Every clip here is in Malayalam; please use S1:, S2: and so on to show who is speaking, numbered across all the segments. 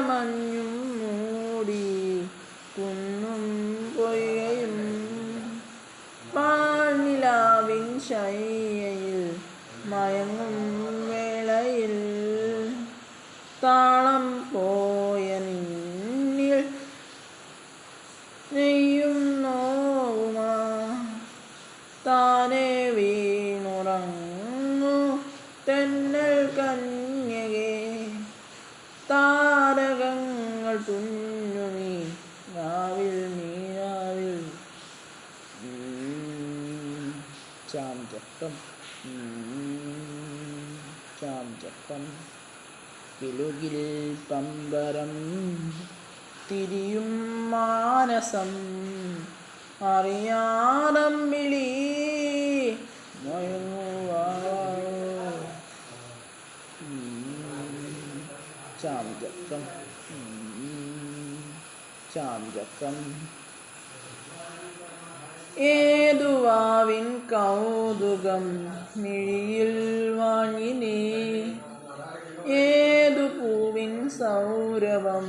S1: മഞ്ഞും മൂടി കുന്നും പൊയ്യയും പാഴ്നിലാവിൻ ശയ്യയിൽ മയങ്ങും വേളയിൽ താളം പോയ നിന്നിൽ നെയ്യും നോവുമാ താനെ വീണുറങ്ങു രാവിൽ നീരാവിൽ ചാം ചാഞ്ചക്കം കിലുകിൽ പമ്പരം. തിരിയും മാനസം. അറിയാതം വിളി. ചാം ചാഞ്ചക്കം ചാഞ്ചക്കം ഏതുവാവിൻ കൗതുകം മിഴിയിൽ വാങ്ങിനേ. ഏതു പൂവിൻ സൗരവം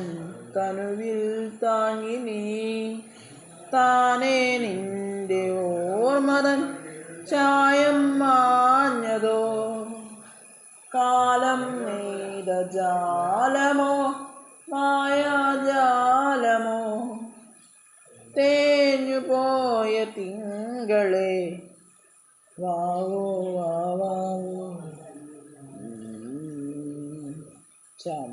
S1: തനുവിൽ താങ്ങിനീ. താനേ നിന്റെ ഓർമ്മതൻ ചായം മാഞ്ഞതോ? കാലം നെയ്ത ജാലമോ? മായാജാലമോ പോയ തിങ്കളെ വാവോ വാവാവോ ചാം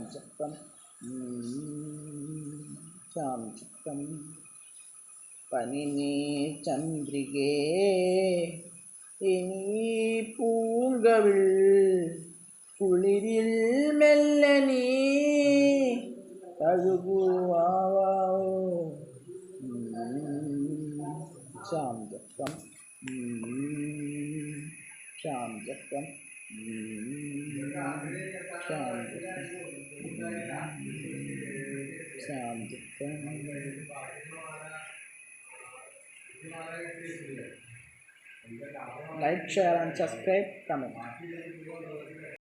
S1: ചാഞ്ചക്കം പനിനീ ചന്ദ്രികേ ഇനി പൂങ്കവിൾ കുളിരിൽ മെല്ലെ നീ തഴുകുവാവോ ചാഞ്ചക്കം ചാഞ്ചക്കം ചാഞ്ചക്കം ചാഞ്ചക്കം like share and subscribe comment